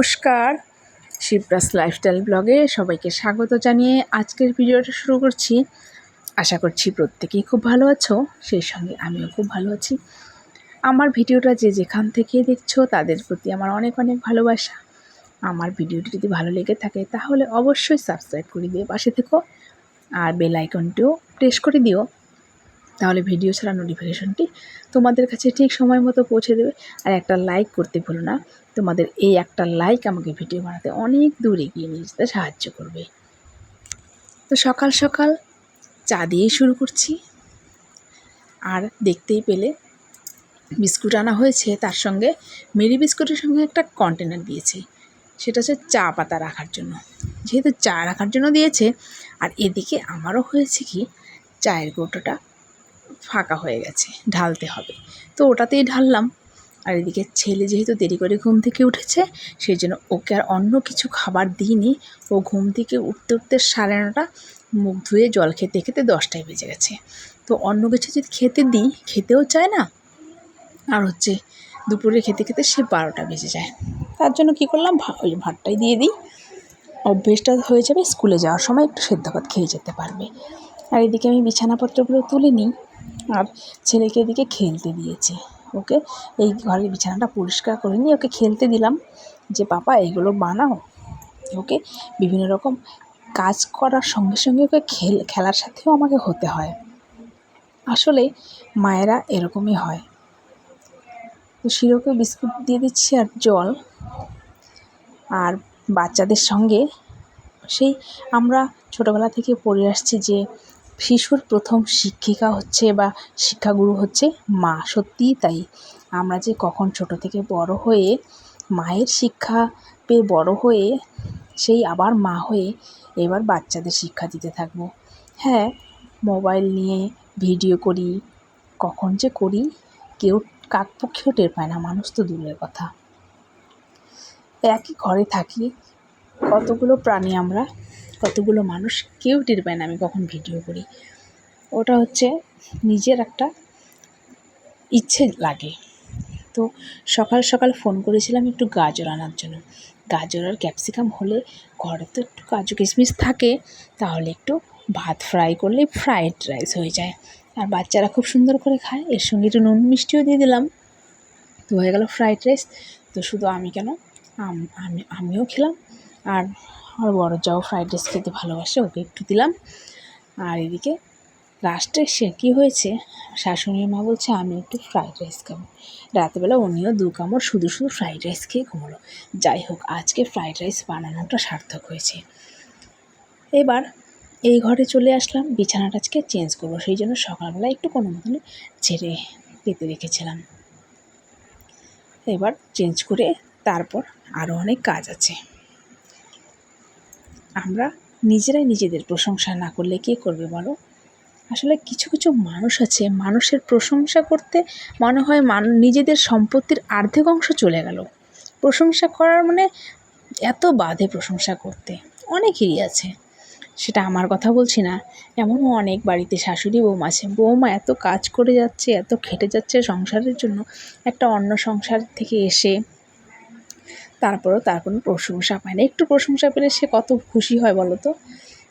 নমস্কার। শিবরাস লাইফস্টাইল ব্লগে সবাইকে স্বাগত জানিয়ে আজকের ভিডিওটা শুরু করছি। আশা করছি প্রত্যেকেই খুব ভালো আছো, সেই সঙ্গে আমিও খুব ভালো আছি। আমার ভিডিওটা যে যেখান থেকে দেখছ, তাদের প্রতি আমার অনেক অনেক ভালোবাসা। আমার ভিডিওটি যদি ভালো লেগে থাকে, তাহলে অবশ্যই সাবস্ক্রাইব করে দিয়ে পাশে থেকো আর বেল আইকনটিও প্রেস করে দিও। তাহলে ভিডিও ছাড়া নোটিফিকেশনটি তোমাদের কাছে ঠিক সময় মতো পৌঁছে দেবে। আর একটা লাইক করতে ভুলো না। তোমাদের এই একটা লাইক আমাকে ভিডিও বানাতে অনেক দূর এগিয়ে নিয়ে যেতে সাহায্য করবে। তো সকাল সকাল চা দিয়েই শুরু করছি। আর দেখতেই পেলে বিস্কুট আনা হয়েছে, তার সঙ্গে মেরি বিস্কুটের সঙ্গে একটা কন্টেনার দিয়েছে। সেটা হচ্ছে চা পাতা রাখার জন্য। যেহেতু চা রাখার জন্য দিয়েছে, আর এদিকে আমারও হয়েছে কি, চায়ের গোটোটা ফাঁকা হয়ে গেছে, ঢালতে হবে। তো ওটাতেই ঢাললাম। আর এদিকে ছেলে যেহেতু দেরি করে ঘুম থেকে উঠেছে সেই জন্য ওকে আর অন্য কিছু খাবার দিইনি। ও ঘুম থেকে উঠতে উঠতে সাড়ে নটা, মুখ ধুয়ে জল খেতে খেতে দশটায় বেজে গেছে। তো অন্য কিছু যদি খেতে দিই, খেতেও চায় না। আর হচ্ছে দুপুরে খেতে খেতে সে বারোটা বেজে যায়। তার জন্য কী করলাম? ওই ভাতটাই দিয়ে দিই। অভ্যেসটা হয়ে যাবে স্কুলে যাওয়ার সময় একটু সেদ্ধ ভাত খেয়ে যেতে পারবে। আর এদিকে আমি বিছানাপত্রগুলো তুলে নিই। আর ছেলেকে এদিকে খেলতে দিয়েছি। ওকে এই ঘরের বিছানাটা পরিষ্কার করে নিয়ে ওকে খেলতে দিলাম যে, পাপা এগুলো বানাও। ওকে বিভিন্ন রকম কাজ করার সঙ্গে সঙ্গে ওকে খেল, খেলার সাথেও আমাকে হতে হয়। আসলে মায়েরা এরকমই হয়। তো শিরোকে বিস্কুট দিয়ে দিচ্ছি আর জল। আর বাচ্চাদের সঙ্গে সেই আমরা ছোটোবেলা থেকে পড়ে আসছি যে শিশুর প্রথম শিক্ষিকা হচ্ছে বা শিক্ষাগুরু হচ্ছে মা। সত্যিই তাই। আমরা যে কখন ছোট থেকে বড় হয়ে মায়ের শিক্ষা পেয়ে বড় হয়ে সেই আবার মা হয়ে এবার বাচ্চাদের শিক্ষা দিতে থাকব। হ্যাঁ মোবাইল নিয়ে ভিডিও করি, কখন যে করি, কেউ কাকপক্ষেও টের পায় না, মানুষ তো দূরের কথা। একই ঘরে থাকি, কতগুলো প্রাণী আমরা কতগুলো মানুষ কেউ টের পায় না আমি কখন ভিডিও করি। ওটা হচ্ছে নিজের একটা ইচ্ছে লাগে। তো সকাল সকাল ফোন করেছিলাম একটু গাজর আনার জন্য। গাজর আর ক্যাপসিকাম হলে ঘরে তো একটু কাজু কিশমিশ থাকে, তাহলে একটু ভাত ফ্রাই করলে ফ্রায়েড রাইস হয়ে যায়। আর বাচ্চারা খুব সুন্দর করে খায়, এর সঙ্গে একটু নুন মিষ্টিও দিয়ে দিলাম। তো হয়ে গেল ফ্রায়েড রাইস, তো শুধু আমি কেন? আমি, আমিও খেলাম। আর আমার বড় যাও ফ্রাইড রাইস খেতে ভালোবাসে, ওকে একটু দিলাম। আর এদিকে লাস্টে সে কী হয়েছে? শাশুড়ির মা বলছে, আমি একটু ফ্রাইড রাইস খাব। রাতেবেলা উনিও দু কামড় শুধু শুধু ফ্রাইড রাইস খেয়ে ঘুমলো। যাই হোক, আজকে ফ্রাইড রাইস বানানোটা সার্থক হয়েছে। এবার এই ঘরে চলে আসলাম, বিছানাটা আজকে চেঞ্জ করব, সেই জন্য সকালবেলা একটু কোনো মতন ছেড়ে পেতে রেখেছিলাম। এবার চেঞ্জ করে তারপর আরও অনেক কাজ আছে। আমরা নিজেরাই নিজেদের প্রশংসা না করলে কে করবে বলো? আসলে কিছু কিছু মানুষ আছে, মানুষের প্রশংসা করতে মনে হয় মান, নিজেদের সম্পত্তির আর্ধেক অংশ চলে গেল। প্রশংসা করার মানে এত বাধে প্রশংসা করতে। অনেকেরই আছে। সেটা আমার কথা বলছি না। এমনও অনেক বাড়িতে শাশুড়ি বৌমা আছে। বৌমা এত কাজ করে যাচ্ছে, এত খেটে যাচ্ছে সংসারের জন্য। একটা অন্য সংসার থেকে এসে তারপরেও তার কোনো প্রশংসা পায় না। একটু প্রশংসা পেলে সে কত খুশি হয় বলো তো?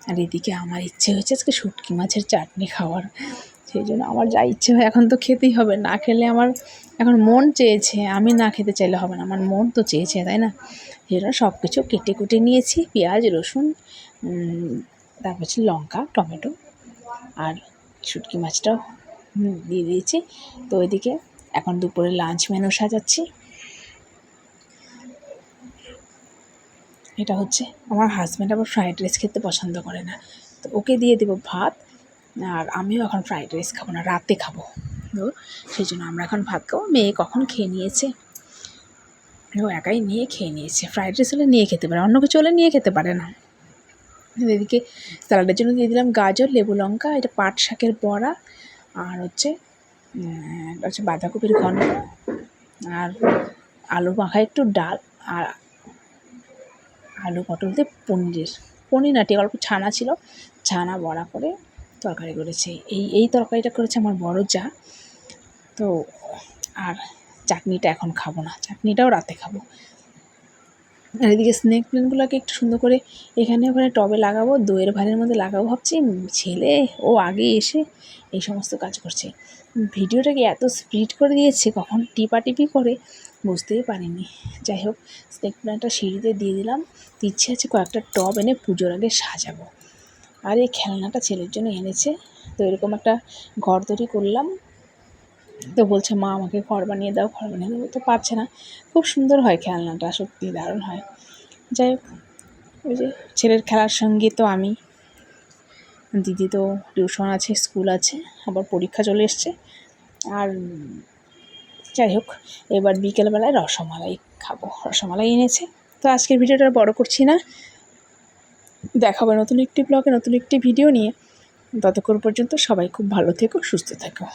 আর এদিকে আমার ইচ্ছে হয়েছে আজকে শুটকি মাছের চাটনি খাওয়ার। সেই জন্য আমার যা ইচ্ছে হয় এখন তো খেতেই হবে। না খেলে আমার এখন মন চেয়েছে। আমি না খেতে চাইলে হবে না। আমার মন তো চেয়েছে, তাই না? সেই জন্য সব কিছু কেটে কুটে নিয়েছি। পেঁয়াজ, রসুন তারপর হচ্ছে লঙ্কা, টমেটো আর শুটকি মাছটাও দিয়ে দিয়েছি। তো ওইদিকে এখন দুপুরে লাঞ্চ মেনু সাজাচ্ছি। এটা হচ্ছে আমার হাজব্যান্ড আবার ফ্রাইড রাইস খেতে পছন্দ করে না। তো ওকে দিয়ে দেবো ভাত, আর আমিও এখন ফ্রাইড রাইস খাব না, রাতে খাব। তো সেই জন্য আমরা এখন ভাত খাব। মেয়ে কখন খেয়ে নিয়েছে? ও একাই নিয়ে খেয়ে নিয়েছে। ফ্রাইড রাইস হলে নিয়ে খেতে পারে, অন্য কিছু হলে নিয়ে খেতে পারে না। এদিকে স্যালাডের জন্য দিয়ে দিলাম গাজর, লেবু লঙ্কা, এটা পাট শাকের বড়া, আর হচ্ছে হচ্ছে বাঁধাকপির ঘন আর আলু মাখা একটু ডাল, আর আলু পটল দিয়ে পনিরের। পনির না অল্প ছানা ছিল। ছানা বড়া করে তরকারি করেছে। এই এই তরকারিটা করেছে আমার বড় যা। তো আর চাটনিটা এখন খাব না। চাটনিটাও রাতে খাব। আর এদিকে স্নেক প্ল্যান্টগুলোকে একটু সুন্দর করে এখানে ওখানে টবে লাগাবো, দইয়ের ভারের মধ্যে লাগাবো ভাবছি। ছেলে, ও আগে এসে এই সমস্ত কাজ করছে। ভিডিওটাকে এত স্পিড করে দিয়েছে, কখন টিপাটিপি করে বুঝতেই পারিনি। যাই হোক স্নেক প্ল্যান্টটা সিঁড়িতে দিয়ে দিলাম। ইচ্ছে আছে কয়েকটা টব এনে পুজোর আগে সাজাবো। আর এই খেলনাটা ছেলের জন্য এনেছে। তো এরকম একটা ঘর তৈরি করলাম। তো বলছে, মা, আমাকে ঘর বানিয়ে দাও। ঘর বানিয়ে দেবো তো পারছে না। খুব সুন্দর হয় খেলনাটা, সত্যি দারুণ হয়। যাই হোক, ওই যে ছেলের খেলার সঙ্গে তো আমি, দিদি তো টিউশন আছে স্কুল আছে, আবার পরীক্ষা চলে এসছে। আর যাই হোক, এবার বিকেলবেলায় রসমালাই খাব। রসমালাই এনেছে। তো আজকের ভিডিওটা বড় করছি না। দেখাবো নতুন একটি ব্লগে নতুন একটি ভিডিও নিয়ে। ততক্ষণ পর্যন্ত সবাই খুব ভালো থেকো, সুস্থ থেকো।